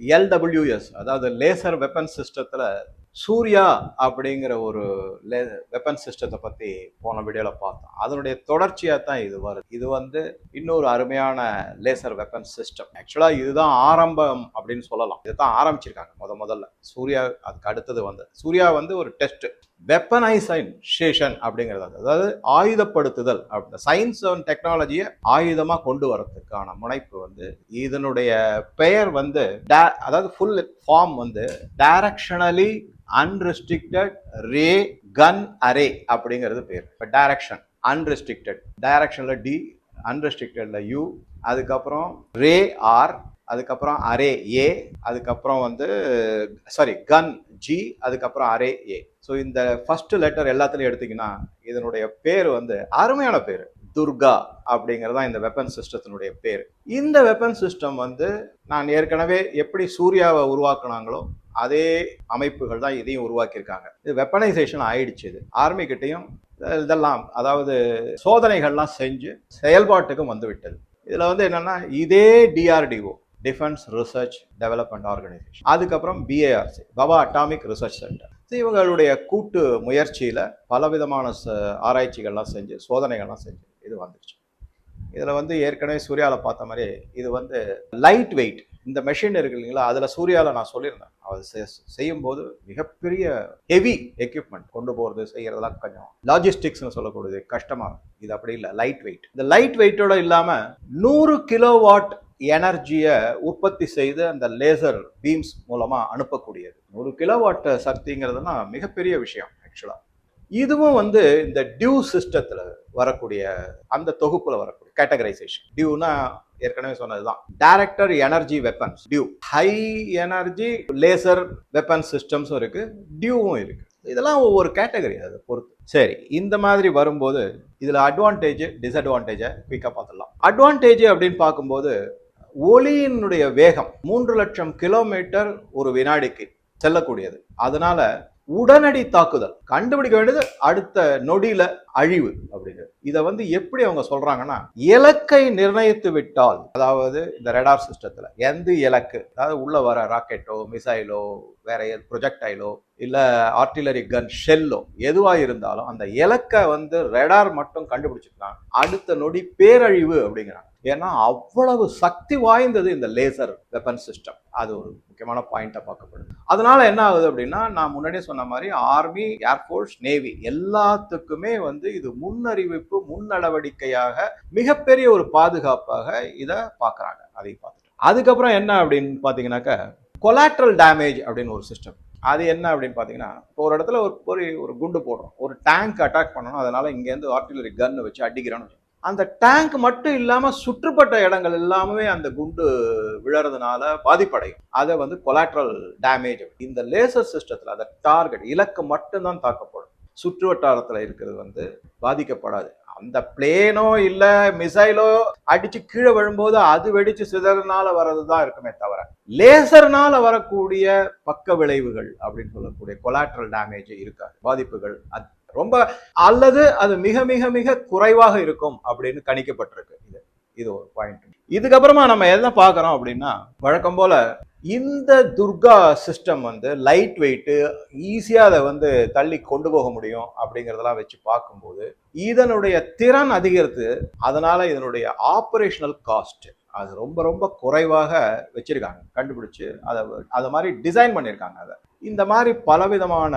எல்டபிள்யூஎஸ் அதாவது laser weapon சிஸ்டத்தில் சூர்யா அப்படிங்கிற ஒரு லே வெப்பன் சிஸ்டத்தை பற்றி போன வீடியோவில் பார்த்தோம். அதனுடைய தொடர்ச்சியாக தான் இது வருது. இது வந்து இன்னொரு அருமையான லேசர் வெப்பன் சிஸ்டம் ஆக்சுவலாக இதுதான் ஆரம்பம் அப்படின்னு சொல்லலாம். இதுதான் ஆரம்பிச்சிருக்காங்க முத முதல்ல. சூர்யா அதுக்கு அடுத்தது வந்து சூர்யா வந்து ஒரு டெஸ்ட்டு வெப்பனைசேஷன் அப்படிங்கிறது அதாவது ஆயுதப்படுத்துதல் அப்படி சயின்ஸ் அண்ட் டெக்னாலஜியை ஆயுதமாக கொண்டு வரதுக்கான முனைப்பு வந்து இதனுடைய பெயர் வந்து அதாவது ஃபுல் ஃபார்ம் வந்து டைரக்ஷனலி அன்ரெஸ்ட்ரிக்டட் ரே கன் அரே அப்படிங்கிறது பேர். இப்போ டைரக்ஷன் அன்ரெஸ்ட்ரிக்டட் டைரக்ஷனில் டி அன்ரெஸ்ட்ரிக்டடில் யூ அதுக்கப்புறம் ரே ஆர் அதுக்கப்புறம் அரே ஏ அதுக்கப்புறம் வந்து சாரி கன் ஜி அதுக்கப்புறம் அரே ஏ ஸோ இந்த ஃபர்ஸ்ட் லெட்டர் எல்லாத்துலையும் எடுத்தீங்கன்னா இதனுடைய பேர் வந்து அருமையான பேர். துர்கா அப்படிங்கிறது தான் இந்த வெப்பன் சிஸ்டத்தினுடைய பேர். இந்த வெப்பன் சிஸ்டம் வந்து நான் ஏற்கனவே எப்படி சூர்யாவை உருவாக்குனாங்களோ அதே அமைப்புகள் தான் இதையும் உருவாக்கியிருக்காங்க. இது வெப்பனைசேஷன் ஆயிடுச்சு இது. ஆர்மி கிட்டையும் இதெல்லாம் அதாவது சோதனைகள்லாம் செஞ்சு செயல்பாட்டுக்கும் வந்து விட்டது இதில் வந்து என்னென்னா இதே DRDO defence research development organisation அதுக்கப்புறம் BARC Bhabha atomic research centre இவங்களுடைய கூட்டு முயற்சியில் பலவிதமான ச- ஆராய்ச்சிகள்லாம் செஞ்சு சோதனைகள்லாம் செஞ்சு இது வந்துச்சு இதில் வந்து ஏற்கனவே சூர்யாவில் பார்த்த மாதிரி இது வந்து லைட் வெயிட் இந்த மெஷின் இருக்கு இல்லைங்களா அதில் சூர்யாவில் நான் சொல்லியிருந்தேன். அது செய்யும்போது மிகப்பெரிய ஹெவி எக்யூப்மெண்ட் கொண்டு போகிறது செய்கிறதெல்லாம் கொஞ்சம் லாஜிஸ்டிக்ஸ்னு சொல்லக்கூடியது கஷ்டமாக இது அப்படி இல்லை லைட் வெயிட் இந்த லைட் வெயிட்டோட இல்லாமல் நூறு கிலோ வாட் எனர்ஜியை உற்பத்தி செய்து அந்த லேசர் பீம்ஸ் மூலமாக அனுப்பக்கூடியது. ஒரு கிலோவாட்ட சக்திங்கிறதுனா மிகப்பெரிய விஷயம் ஆக்சுவலாக இதுவும் வந்து இந்த டியூ சிஸ்டத்தில் வரக்கூடிய அந்த தொகுப்பில் வரக்கூடிய கேட்டகரைசேஷன் டியூனா ஏற்கனவே சொன்னதுதான். டைரக்டர் எனர்ஜி வெப்பன்ஸ் டியூ ஹை எனர்ஜி லேசர் வெப்பன் சிஸ்டம்ஸும் இருக்கு டியூவும் இருக்கு. இதெல்லாம் ஒவ்வொரு கேட்டகரி அதை பொறுத்து. சரி இந்த மாதிரி வரும்போது இதில் அட்வான்டேஜ் டிஸ்அட்வான்டேஜை குயிக்காக பார்த்துடலாம். அட்வான்டேஜ் அப்படின்னு பார்க்கும்போது ஒளியினுடைய வேகம் மூன்று லட்சம் கிலோமீட்டர் ஒரு வினாடிக்கு செல்லக்கூடியது. அதனால உடனடி தாக்குதல். கண்டுபிடிக்க வேண்டியது அடுத்த நொடியில அழிவு அப்படிங்கிறது இதை வந்து எப்படி அவங்க சொல்றாங்கன்னா இலக்கை நிர்ணயித்து விட்டால் அதாவது இந்த ரெடார் சிஸ்டத்துல எந்த இலக்கு? அதாவது உள்ள வர ராக்கெட்டோ மிசைலோ வேற ப்ரொஜெக்டைலோ இல்லை ஆர்டிலரி கன் ஷெல்லோ எதுவாக இருந்தாலும் அந்த இலக்கை வந்து ரெடார் மட்டும் கண்டுபிடிச்சிக்கலாம். அடுத்த நொடி பேரழிவு அப்படிங்கிறாங்க. ஏன்னா அவ்வளவு சக்தி வாய்ந்தது இந்த லேசர் வெப்பன் சிஸ்டம் அது ஒரு முக்கியமான பாயிண்டா பார்க்கப்படுது. அதனால என்ன ஆகுது அப்படின்னா நான் முன்னாடியே சொன்ன மாதிரி ஆர்மி ஏர்ஃபோர்ஸ் நேவி எல்லாத்துக்குமே வந்து வந்து இது முன்னறிவிப்பு முன் நடவடிக்கையாக மிகப்பெரிய ஒரு பாதுகாப்பாக இதை பார்க்குறாங்க அதை பார்த்துட்டு அதுக்கப்புறம் என்ன அப்படின்னு பார்த்தீங்கன்னாக்கா கொலாட்ரல் டேமேஜ் அப்படின்னு ஒரு சிஸ்டம் அது என்ன அப்படின்னு பார்த்தீங்கன்னா இப்போ ஒரு இடத்துல ஒரு ஒரு ஒரு குண்டு போடுறோம். ஒரு டேங்க் அட்டாக் பண்ணணும். அதனால் இங்கேருந்து ஆர்டிலரி கன் வச்சு அடிக்கிறோன்னு அந்த டேங்க் மட்டும் இல்லாமல் சுற்றுப்பட்ட இடங்கள் எல்லாமே அந்த குண்டு விழறதுனால பாதிப்படையும். அதை வந்து கொலாட்ரல் டேமேஜ் இந்த லேசர் சிஸ்டத்தில் அந்த டார்கெட் இலக்கு மட்டும்தான் தாக்கப்படும். சுற்று வட்டாரத்தில் இருக்கிறது வந்து பாதிக்கப்படாது. அந்த பிளேனோ இல்லை மிசைலோ அடித்து கீழே விழும்போது அது வெடித்து சிதறனால வர்றதுதான் இருக்குமே தவிர லேசர்னால வரக்கூடிய பக்க விளைவுகள் அப்படின்னு சொல்லக்கூடிய கொலாட்ரல் டேமேஜ் இருக்காது. பாதிப்புகள் அது ரொம்ப அல்லது அது மிக மிக மிக குறைவாக இருக்கும் அப்படின்னு கணிக்கப்பட்டிருக்கு. இது இது ஒரு பாயிண்ட் இதுக்கப்புறமா நம்ம என்ன பார்க்குறோம் அப்படின்னா வழக்கம் போல இந்த துர்கா சிஸ்டம் வந்து லைட் வெயிட்டு ஈஸியாக அதை வந்து தள்ளி கொண்டு போக முடியும் அப்படிங்கிறதெல்லாம் வச்சு பார்க்கும்போது இதனுடைய திறன் அதிகரித்து அதனால இதனுடைய ஆப்ரேஷனல் காஸ்ட் அது ரொம்ப ரொம்ப குறைவாக வச்சிருக்காங்க. கண்டுபிடிச்சு அதை அதை மாதிரி டிசைன் பண்ணியிருக்காங்க அதை. இந்த மாதிரி பலவிதமான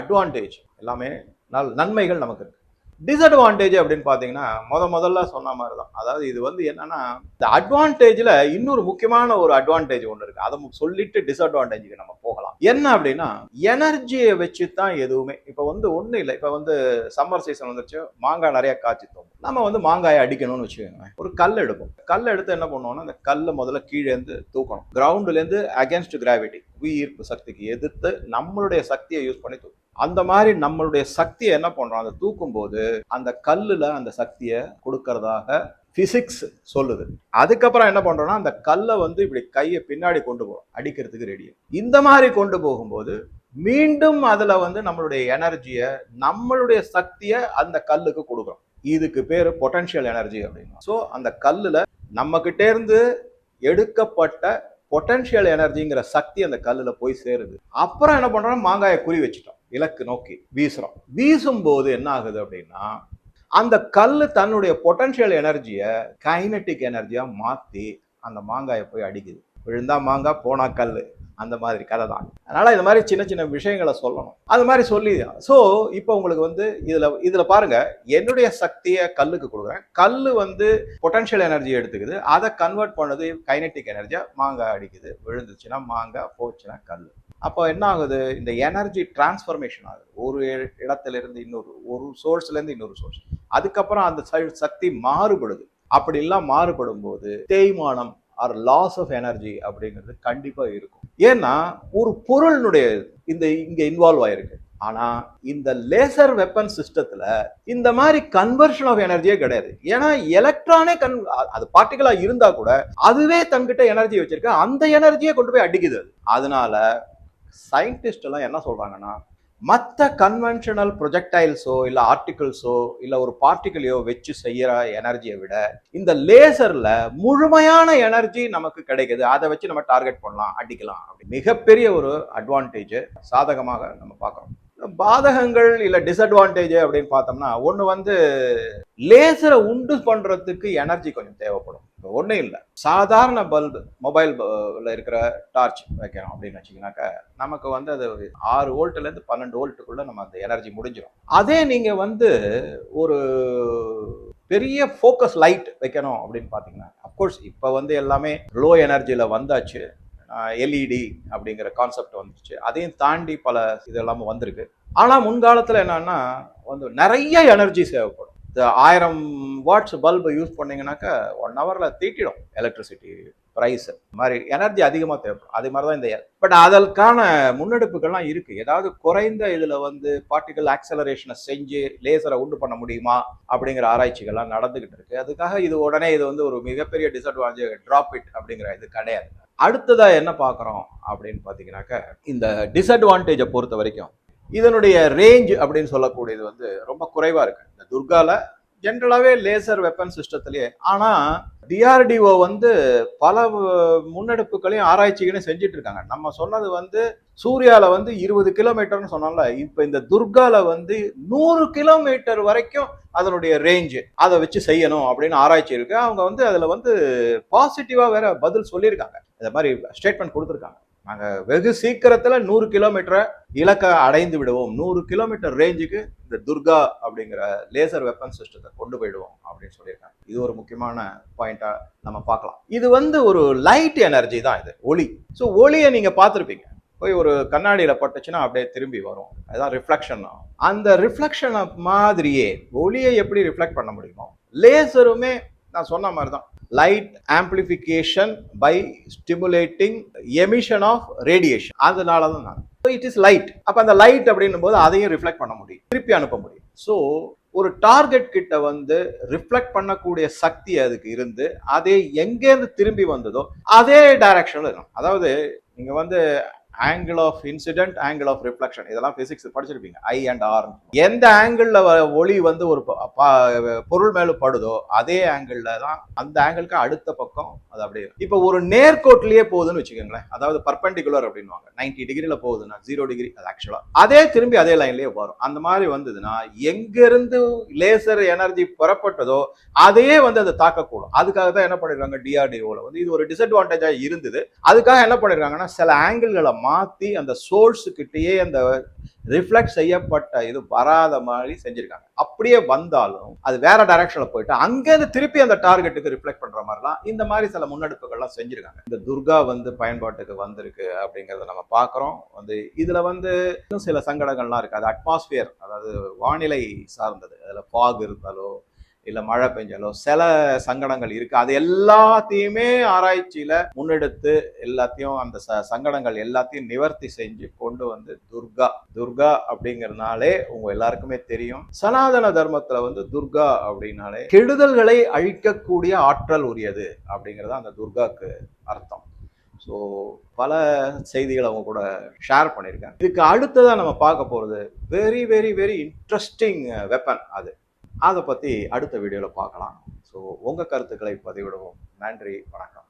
அட்வான்டேஜ் எல்லாமே நல் நன்மைகள் நமக்கு இருக்கு. டிஸ்அட்வான்டேஜ் அப்படின்னு பார்த்தீங்கன்னா முத முதல்ல சொன்ன மாதிரி தான் அதாவது இது வந்து என்னன்னா இந்த அட்வான்டேஜில் இன்னொரு முக்கியமான ஒரு அட்வான்டேஜ் ஒன்று இருக்கு. அதை சொல்லிட்டு டிஸ்அட்வான்டேஜுக்கு நம்ம போகலாம். என்ன அப்படின்னா எனர்ஜியை வச்சு தான் எதுவுமே. இப்போ வந்து ஒன்றும் இல்லை. இப்போ வந்து சம்மர் சீசன் வந்துருச்சு. மாங்காய் நிறைய காய்ச்சி தோணும் நம்ம வந்து மாங்காயை அடிக்கணும்னு வச்சுக்கோங்க ஒரு கல் எடுப்போம். கல் எடுத்து என்ன பண்ணுவோம்னா அந்த கல்லை முதல்ல கீழே இருந்து தூக்கணும். கிரவுண்ட்லேருந்து அகேன்ஸ்ட் கிராவிட்டி உயிர்ப்பு சக்திக்கு எதிர்த்து நம்மளுடைய சக்தியை யூஸ் பண்ணி தூக்கணும். அந்த மாதிரி நம்மளுடைய சக்தியை என்ன பண்றோம்? அதை தூக்கும் போது அந்த கல்லுல அந்த சக்தியை கொடுக்கறதாக பிசிக்ஸ் சொல்லுது. அதுக்கப்புறம் என்ன பண்றோம்னா அந்த கல்லை வந்து இப்படி கையை பின்னாடி கொண்டு போகும் அடிக்கிறதுக்கு ரெடி இந்த மாதிரி கொண்டு போகும்போது மீண்டும் அதுல வந்து நம்மளுடைய எனர்ஜியை நம்மளுடைய சக்தியை அந்த கல்லுக்கு கொடுக்குறோம். இதுக்கு பேர் பொட்டன்ஷியல் எனர்ஜி அப்படின்னா ஸோ அந்த கல்லில் நம்மக்கிட்டே இருந்து எடுக்கப்பட்ட பொட்டன்ஷியல் எனர்ஜிங்கிற சக்தி அந்த கல்லில் போய் சேருது. அப்புறம் என்ன பண்ணுறோம் மாங்காயை குறி வச்சுட்டோம். இலக்கு நோக்கி வீசுகிறோம் வீசும்போது என்ன ஆகுது அப்படின்னா அந்த கல் தன்னுடைய பொட்டன்ஷியல் எனர்ஜியை கைனட்டிக் எனர்ஜியாக மாற்றி அந்த மாங்காயை போய் அடிக்குது. விழுந்தா மாங்காய் போனா கல் அந்த மாதிரி கதை தான். அதனால இந்த மாதிரி சின்ன சின்ன விஷயங்களை சொல்லணும். அது மாதிரி சொல்லி ஸோ இப்போ உங்களுக்கு வந்து இதில் இதில் பாருங்க. என்னுடைய சக்தியை கல்லுக்கு கொடுக்குறேன். கல் வந்து பொட்டன்ஷியல் எனர்ஜி எடுத்துக்குது. அதை கன்வெர்ட் பண்ணது கைனட்டிக் எனர்ஜியாக மாங்காய் அடிக்குது. விழுந்துச்சுன்னா மாங்காய் போச்சுன்னா கல் அப்போ என்ன ஆகுது? இந்த எனர்ஜி டிரான்ஸ்ஃபர்மேஷன் ஆகுது. ஒரு இடத்துலேருந்து இன்னொரு ஒரு சோர்ஸ்லேருந்து இன்னொரு சோர்ஸ் அதுக்கப்புறம் அந்த சக்தி மாறுபடுது. அப்படிலாம் மாறுபடும் போது தேய்மானம் ஆர் லாஸ் ஆஃப் எனர்ஜி அப்படிங்கிறது கண்டிப்பாக இருக்கும். ஏன்னா ஒரு பொருளினுடைய இந்த இங்கே இன்வால்வ் ஆயிருக்கு. ஆனா இந்த லேசர் வெப்பன் சிஸ்டத்துல இந்த மாதிரி கன்வர்ஷன் ஆஃப் எனர்ஜியே கிடையாது. ஏன்னா எலக்ட்ரானே கன் அது பார்ட்டிகளா இருந்தா கூட அதுவே தன்கிட்ட எனர்ஜி வச்சிருக்கு. அந்த எனர்ஜியை கொண்டு போய் அடிக்குது அதனால சயின்டிஸ்ட் எல்லாம் என்ன சொல்றாங்கன்னா மற்ற கன்வென்ஷனல் ப்ரொஜெக்டைல்ஸோ இல்லை ஆர்டிகிள்ஸோ இல்லை ஒரு பார்ட்டிகளையோ வச்சு செய்யற எனர்ஜியை விட இந்த லேசர்ல முழுமையான எனர்ஜி நமக்கு கிடைக்குது. அதை வச்சு நம்ம டார்கெட் பண்ணலாம் அடிக்கலாம். அப்படி மிகப்பெரிய ஒரு அட்வான்டேஜ் சாதகமாக நம்ம பார்க்குறோம். பாதகங்கள் இல்லை டிஸ்அட்வான்டேஜ் அப்படின்னு பார்த்தோம்னா ஒன்று வந்து லேசரை உண்டு பண்ணுறதுக்கு எனர்ஜி கொஞ்சம் தேவைப்படும். ஒன்றும் இல்லை. சாதாரண பல்பு மொபைல் இருக்கிற டார்ச் வைக்கிறோம் அப்படின்னு வச்சிங்கனாக்கா நமக்கு வந்து அது ஒரு ஆறு வோல்ட்லேருந்து பன்னெண்டு வோல்ட்டுக்குள்ளே நம்ம அந்த எனர்ஜி முடிஞ்சிடும் அதே நீங்கள் வந்து ஒரு பெரிய ஃபோக்கஸ் லைட் வைக்கணும் அப்படின்னு பார்த்தீங்கன்னா அப்கோர்ஸ் இப்போ வந்து எல்லாமே லோ எனர்ஜியில் வந்தாச்சு எல்இடி அப்படிங்கிற கான்செப்ட் வந்துச்சு அதையும் தாண்டி பல இது எல்லாமே வந்திருக்கு. ஆனால் முன்காலத்தில் என்னன்னா வந்து நிறைய எனர்ஜி தேவைப்படும். இந்த ஆயிரம் வாட்ஸ் பல்பு யூஸ் பண்ணீங்கன்னாக்கா ஒன் ஹவரில் தீட்டிடும் எலக்ட்ரிசிட்டி ப்ரைஸ் மாதிரி எனர்ஜி அதிகமாக தேவைப்படும். அதே மாதிரி தான் இந்த பட் அதற்கான முன்னெடுப்புகள்லாம் இருக்குது ஏதாவது குறைந்த இதில் வந்து பார்ட்டிகல் ஆக்சலரேஷனை செஞ்சு லேசரை உண்டு பண்ண முடியுமா? அப்படிங்கிற ஆராய்ச்சிகள்லாம் நடந்துக்கிட்டு இருக்குது அதுக்காக இது உடனே இது வந்து ஒரு மிகப்பெரிய டிஸ்அட்வான்டேஜ் ட்ராப் இட் அப்படிங்கிற இது கிடையாது. அடுத்ததாக என்ன பார்க்குறோம் அப்படின்னு பார்த்தீங்கன்னாக்க இந்த டிஸ்அட்வான்டேஜை பொறுத்த வரைக்கும் இதனுடைய ரேஞ்ச் அப்படின்னு சொல்லக்கூடியது வந்து ரொம்ப குறைவாக இருக்கு. இந்த துர்கால ஜென்ரலாகவே லேசர் வெப்பன் சிஸ்டத்திலேயே ஆனால் டிஆர்டிஓ வந்து பல முன்னெடுப்புகளையும் ஆராய்ச்சிகளையும் செஞ்சுட்டு இருக்காங்க. நம்ம சொன்னது வந்து சூர்யாவில் வந்து இருபது கிலோமீட்டர்னு சொன்னோம்ல இப்போ இந்த துர்காவில் வந்து நூறு கிலோமீட்டர் வரைக்கும் அதனுடைய ரேஞ்சு அதை வச்சு செய்யணும் அப்படின்னு ஆராய்ச்சி இருக்கு. அவங்க வந்து அதில் வந்து பாசிட்டிவாக வேற பதில் சொல்லியிருக்காங்க. இந்த மாதிரி ஸ்டேட்மெண்ட் கொடுத்துருக்காங்க. நாங்கள் வெகு சீக்கிரத்தில் நூறு கிலோமீட்டரை இலக்கை அடைந்து விடுவோம். நூறு கிலோமீட்டர் ரேஞ்சுக்கு இந்த துர்கா அப்படிங்கிற லேசர் வெப்பன் சிஸ்டத்தை கொண்டு போயிடுவோம் அப்படின்னு சொல்லியிருக்காங்க. இது ஒரு முக்கியமான பாயிண்டாக நம்ம பார்க்கலாம். இது வந்து ஒரு லைட் எனர்ஜி தான் இது ஒளி. ஸோ ஒளியை நீங்கள் பார்த்துருப்பீங்க. போய் ஒரு கண்ணாடியில் பட்டுச்சுன்னா அப்படியே திரும்பி வரும். அதுதான் ரிஃப்ளெக்ஷன் அந்த ரிஃப்ளெக்ஷன் மாதிரியே ஒளியை எப்படி ரிஃப்ளெக்ட் பண்ண முடியுமோ லேசருமே நான் சொன்ன மாதிரி தான் light amplification by stimulating emission of radiation அதனால தான் நான் இட் இஸ் லைட் அப்போ அந்த லைட் அப்படின்னும் போது அதையும் ரிஃப்ளெக்ட் பண்ண முடியும். திருப்பி அனுப்ப முடியும். ஸோ ஒரு டார்கெட் கிட்ட வந்து ரிஃப்ளெக்ட் பண்ணக்கூடிய சக்தி அதுக்கு இருந்து அதே எங்கேருந்து திரும்பி வந்ததோ அதே டைரக்ஷனில் இருக்கும் அதாவது நீங்கள் வந்து angle of incident angle of reflection இதெல்லாம் பிசிக்ஸ் படிச்சிருப்பீங்க. ஐ அண்ட் ஆர் எந்த ஆங்கிளில் ஒளி வந்து ஒரு ப- ப- பொருள் மேலே படுதோ அதே ஆங்கிளில் தான் அந்த ஆங்கிளுக்கு அடுத்த பக்கம் அது அப்படியே இருக்கும். இப்போ ஒரு நேர்கோட்லேயே போகுதுன்னு வச்சுக்கோங்களேன். அதாவது பர்பண்டிகுலர் அப்படின்வாங்க நைன்டி டிகிரியில் போகுதுன்னா ஜீரோ டிகிரி அது ஆக்சுவலாக அதே திரும்பி அதே லைன்லயே வரும். அந்த மாதிரி வந்ததுன்னா எங்கேருந்து லேசர் எனர்ஜி புறப்பட்டதோ அதையே வந்து அதை தாக்கக்கூடும். அதுக்காக தான் என்ன பண்ணிருக்காங்க டிஆர்டிஓவில் வந்து இது ஒரு டிஸ்அட்வான்டேஜாக இருந்தது. அதுக்காக என்ன பண்ணிருக்காங்கன்னா சில ஆங்கிள்களை மாற்றி அந்த சோர்ஸுக்கிட்டேயே அந்த ரிஃப்ளெக்ட் செய்யப்பட்ட இது வராத மாதிரி செஞ்சுருக்காங்க. அப்படியே வந்தாலும் அது வேற டைரக்ஷனில் போயிட்டு அங்கேருந்து திருப்பி அந்த டார்கெட்டுக்கு ரிஃப்ளெக்ட் பண்ணுற மாதிரிலாம் இந்த மாதிரி சில முன்னெடுப்புகள்லாம் செஞ்சுருக்காங்க. இந்த துர்கா வந்து பயன்பாட்டுக்கு வந்திருக்கு அப்படிங்கிறத நம்ம பார்க்குறோம். வந்து இதில் வந்து இன்னும் சில சங்கடங்கள்லாம் இருக்குது அது அட்மாஸ்பியர் அதாவது வானிலை சார்ந்தது. அதில் ஃபாக் இருந்தாலோ இல்லை மழை பெஞ்சாலோ சில சங்கடங்கள் இருக்கு. அது எல்லாத்தையுமே ஆராய்ச்சியில முன்னெடுத்து எல்லாத்தையும் அந்த ச சங்கடங்கள் எல்லாத்தையும் நிவர்த்தி செஞ்சு கொண்டு வந்து துர்கா. துர்கா அப்படிங்கிறனாலே உங்க எல்லாருக்குமே தெரியும். சனாதன தர்மத்துல வந்து துர்கா அப்படின்னாலே கெடுதல்களை அழிக்கக்கூடிய ஆற்றல் உரியது அப்படிங்கிறது அந்த துர்காக்கு அர்த்தம். ஸோ பல செய்திகளை அவங்க கூட ஷேர் பண்ணியிருக்காங்க இதுக்கு அடுத்ததாக நம்ம பார்க்க போகிறது very very very interesting weapon அது. அதை பற்றி அடுத்த வீடியோவில் பார்க்கலாம். ஸோ உங்கள் கருத்துக்களை பதிவிடுவோம். நன்றி வணக்கம்.